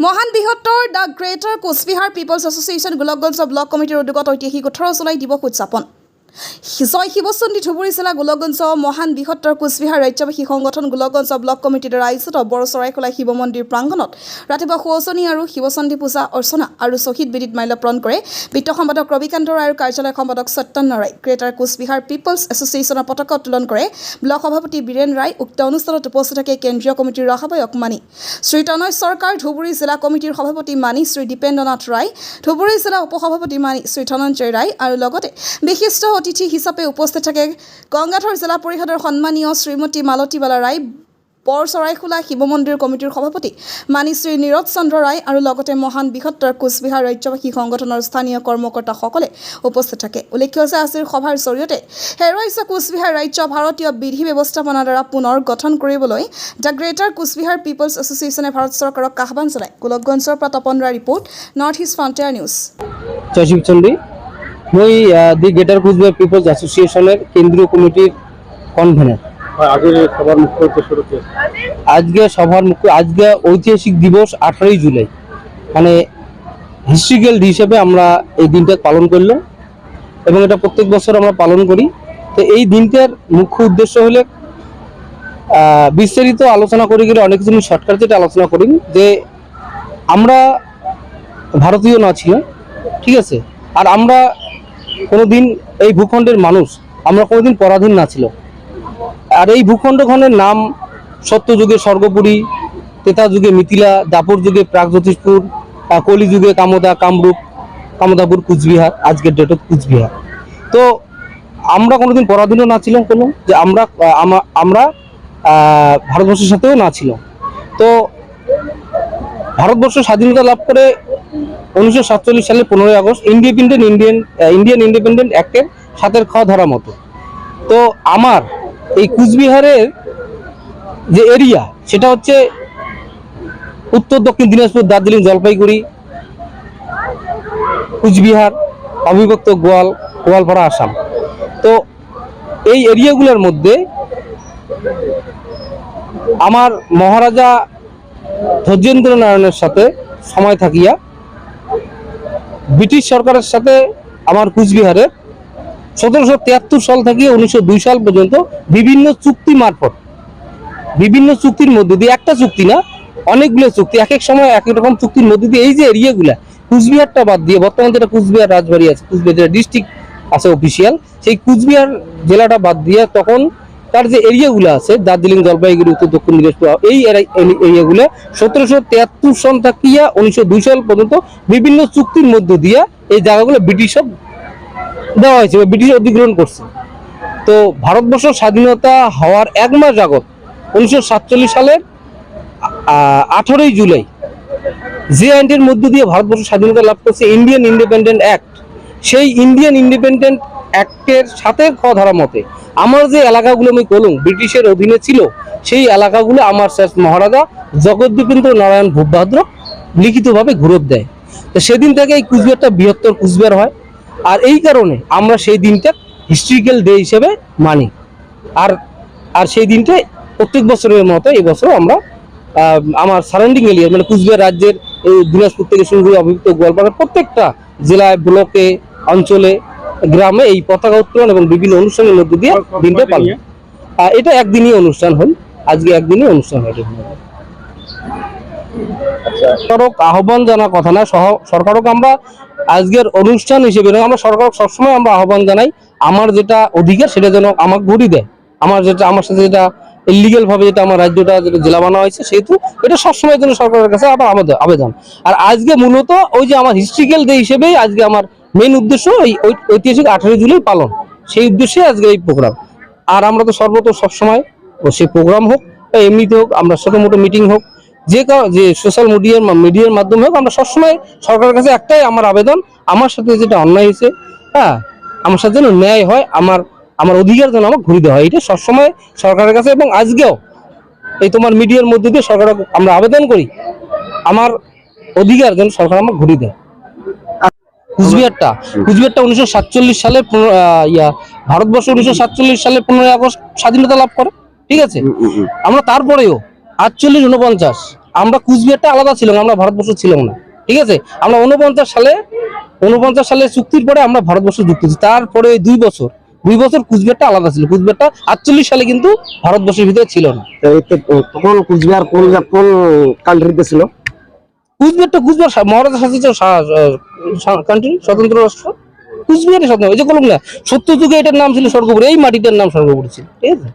মহান বৃহত্তৰ the greater Cooch Behar peoples association Golakganj block কমিটিৰ উদ্যোগত ঐতিহাসিক ওঠৰ জুলাই দিৱস উদযাপন। জয় শিৱচন্দ্ৰী ধুবুৰী জিলা গোলকগঞ্জ মহান বৃহত্তৰ কোচবিহাৰ ৰাজ্যবাসী সংগঠন গোলকগঞ্জ ব্লক কমিটিৰ দ্বাৰা আয়োজিত বৰ চৰাইখোলা শিৱ মন্দিৰ প্ৰাংগণত ৰাতিপুৱা সুৱচনী আৰু শিৱচন্দ্ৰী পূজা অৰ্চনা আৰু শ্বহীদ বেদীত মাল্যপ্ৰণ কৰে। বিত্ত সম্পাদক ৰবিকান্ত ৰায় আৰু কাৰ্যালয় সম্পাদক সত্যন্ন ৰায়। গ্ৰেটাৰ কোচবিহাৰ পিপলছ এছ'চিয়েশ্যনৰ পতাকা উত্তোলন কৰে। ব্লক সভাপতি বীৰেন ৰায় উক্ত অনুষ্ঠানত উপস্থিত থাকে কেন্দ্ৰীয় কমিটিৰ সভাপক মানি। শ্ৰী তনয় চৰকাৰ ধুবুৰী জিলা কমিটিৰ সভাপতি মানি শ্ৰী দীপেন্দ্ৰনাথ ৰায় ধুবুৰী জিলা উপসভাপতি মানি শ্ৰী ধনঞ্জয় ৰায় আৰু লগতে বিশিষ্ট অতিথি হিচাপে উপস্থিত থাকে। গংগাধৰ জিলা পৰিষদৰ সন্মানীয় শ্ৰীমতী মালতীবালা ৰায় বৰ চৰাইখোলা শিৱ মন্দিৰ কমিটিৰ সভাপতি মানী শ্ৰী নীৰজ চন্দ্ৰ ৰায় আৰু লগতে মহান বৃহত্তৰ কোচবিহাৰ ৰাজ্যবাসী সংগঠনৰ স্থানীয় কৰ্মকৰ্তাসকলে উপস্থিত থাকে। উল্লেখ্য যে আজিৰ সভাৰ জৰিয়তে হেৰুৱাইছে কোচবিহাৰ ৰাজ্য ভাৰতীয় বিধি ব্যৱস্থাপনাৰ দ্বাৰা পুনৰ গঠন কৰিবলৈ the greater Cooch Behar people's এছ'চিয়েশ্যনে Bharat চৰকাৰক আহ্বান জনায়। গোলকগঞ্জৰ পৰা Tapan Roy report, north east frontier news. জয় মই দি গ্রেটার কুচবিহার পিপলস অ্যাসোসিয়েশনের কেন্দ্রীয় কমিটির কনভেনার আগের সবার মুখ্য উদ্দেশ্য হচ্ছে আজকে সভার মুখ্য আজকে ঐতিহাসিক দিবস আঠারোই জুলাই। মানে হিস্ট্রিক্যাল ডে হিসেবে আমরা এই দিনটা পালন করলাম এবং এটা প্রত্যেক বছর আমরা পালন করি। তো এই দিনটার মুখ্য উদ্দেশ্য হলে বিস্তারিত আলোচনা করে গেলে অনেক কিছু শর্টকাট যেটা আলোচনা করি যে আমরা ভারতীয় না ছিলাম ঠিক আছে? আর আমরা কোনোদিন এই ভূখণ্ডের মানুষ, আমরা কোনোদিন পরাধীন না ছিল। আর এই ভূখণ্ডখনের নাম সত্যযুগে স্বর্গপুরী তেতা যুগে মিথিলা দাপর যুগে প্রাগজ্যোতিষপুর কলি যুগে কামদা কামরূপ, কামদাপুর কুচবিহার, আজকের ডেট কুচবিহার। তো আমরা কোনোদিন পরাধীনও না ছিলাম কোনো, যে আমরা আমরা ভারতবর্ষের সাথেও না ছিলাম। তো ভারতবর্ষ স্বাধীনতা লাভ করে উনিশশো সাতচল্লিশ সালে পনেরোই August independent Indian Indian independent অ্যাক্টের সাথের খাওয়া ধরা মতো। তো আমার এই কুচবিহারের যে এরিয়া, সেটা হচ্ছে উত্তর, দক্ষিণ দিনাজপুর, দার্জিলিং, জলপাইগুড়ি, কুচবিহার, অবিভক্ত গোয়াল, গোয়ালপাড়া, আসাম। তো এই এরিয়াগুলোর মধ্যে আমার মহারাজা ধৈর্যেন্দ্র নারায়ণের সাথে সময় থাকিয়া ব্রিটিশ সরকারের সাথে আমার কুচবিহারের সতেরোশো তিয়াত্তর সাল থেকে উনিশশো দুই সাল পর্যন্ত বিভিন্ন চুক্তি মারফত, বিভিন্ন চুক্তির মধ্যে দিয়ে, একটা চুক্তি না, অনেকগুলো চুক্তি, এক এক সময় এক এক রকম চুক্তির মধ্যে দিয়ে, এই যে এরিয়াগুলা, কুচবিহারটা বাদ দিয়ে, বর্তমানে যেটা কুচবিহার রাজবাড়ি আছে, কুচবিহার ডিস্ট্রিক্ট আছে অফিসিয়াল সেই কুচবিহার জেলাটা বাদ দিয়ে তখন তার যে এরিয়াগুলো আছে, দার্জিলিং, জলপাইগুড়ি, উত্তর দক্ষিণ দিনাজপুর, এই এরিয়াগুলো সতেরোশো তিয়াত্তর সন থাকিয়া উনিশশো দুই সাল পর্যন্ত বিভিন্ন চুক্তির মধ্য দিয়ে এই জায়গাগুলো ব্রিটিশক দেওয়া হয়েছে বা ব্রিটিশ অধিগ্রহণ করছে। তো ভারতবর্ষ স্বাধীনতা হওয়ার এক মাস আগত উনিশশো সাতচল্লিশ সালের আঠারোই জুলাই, যে আইনটির মধ্য দিয়ে ভারতবর্ষ স্বাধীনতা লাভ করছে, ইন্ডিয়ান ইন্ডিপেন্ডেন্ট অ্যাক্ট, সেই ইন্ডিয়ান ইন্ডিপেন্ডেন্ট অ্যাক্টের সাথে খাওয়া ধরা মতে, আমার যে এলাকাগুলো আমি কলুম, ব্রিটিশের অধীনে ছিল, সেই এলাকাগুলো আমার শেষ মহারাজা জগদ্দীপেন্দ্র নারায়ণ ভূপভাদ্র লিখিতভাবে ঘুরত দেয়। তো সেদিন থেকে এই কুচবিহারটা বৃহত্তর কুচবিহার হয়। আর এই কারণে আমরা সেই দিনটা হিস্ট্রিক্যাল ডে হিসেবে মানি। আর আর সেই দিনটা প্রত্যেক বছরের মতো এই বছর আমরা আমার সারাউন্ডিং এরিয়া মানে কুচবিহার রাজ্যের এই দিনাজপুর থেকে শুরু করে অভিযুক্ত গোয়ালপাড়ার প্রত্যেকটা জেলায়, ব্লকে, অঞ্চলে গ্রামে এই পতাকা উত্তোলন এবং বিভিন্ন অনুষ্ঠানের মধ্যে দিয়ে দিনটা পালন। এটা একদিনই অনুষ্ঠান হয় আজকে একদিনই অনুষ্ঠান হয় এটা। সরকারক আহ্বান জানার কথা না সরকারক আমরা আজকের অনুষ্ঠান হিসেবে নয়, আমরা সরকারক সবসময় আমরা আহ্বান জানাই আমার যেটা অধিকার সেটা যেন আমাকে ঘুরি দেয়। আমার যেটা আমার সাথে যেটা ইলিগেল ভাবে যেটা আমার রাজ্যটা যেটা জেলা বানা হয়েছে সেহেতু এটা সবসময় জন্য সরকারের কাছে আবার আমাদের আবেদন। আর আজকে মূলত ওই যে আমার হিস্ট্রিক্যাল ডে হিসেবেই আজকে আমার মেন উদ্দেশ্য এই ঐতিহাসিক আঠারোই জুলাই পালন। সেই উদ্দেশ্যে আজকে এই প্রোগ্রাম আর আমরা তো সর্বত সবসময় সেই প্রোগ্রাম হোক, বা এমনিতে হোক, আমরা ছোটো মোটো মিটিং হোক, যে যে সোশ্যাল মিডিয়ার মিডিয়ার মাধ্যমে হোক, আমরা সবসময় সরকারের কাছে একটাই আমার আবেদন, আমার সাথে যেটা অন্যায় হয়েছে হ্যাঁ আমার সাথে যেন ন্যায় হয়, আমার আমার অধিকার যেন আমার ঘুরে দেওয়া হয়। এটা সবসময় সরকারের কাছে এবং আজকেও এই তোমার মিডিয়ার মধ্যে দিয়ে সরকার আমরা আবেদন করি, আমার অধিকার যেন সরকার আমার ঘুরে দেয়। কুচবিহারটা। কুচবিহারটা উনিশশো সাতচল্লিশ সালে ইয়া ভারতবর্ষ উনিশশো সাতচল্লিশ সালে পনেরোই আগস্ট স্বাধীনতা লাভ করে ঠিক আছে? আমরা তারপরেও আটচল্লিশ উনপঞ্চাশ আমরা কুচবিহারটা আলাদা ছিলাম আমরা ভারতবর্ষ ছিলাম না ঠিক আছে? আমরা উনপঞ্চাশ সালে উনপঞ্চাশ সালে চুক্তির পরে আমরা ভারতবর্ষ যুক্ত হয়েছি। তারপরে দুই বছর দুই বছর কুচবিহারটা আলাদা ছিল। কুচবিহারটা আটচল্লিশ সালে কিন্তু ভারতবর্ষের ভিতরে ছিল না। তখন কুচবিহার কোন কোন কান্ট্রিতে ছিল? কুচবিহারটা কুচবিহার মহারাজা শাসিত কান্ট্রি স্বতন্ত্র রাষ্ট্র। কুচবিহারে স্বতন্ত্র এই যে বললাম না সত্য যুগে এটার নাম ছিল স্বর্গপুরী, এই মাটিটার নাম স্বর্গপুরী ছিল। ঠিক আছে?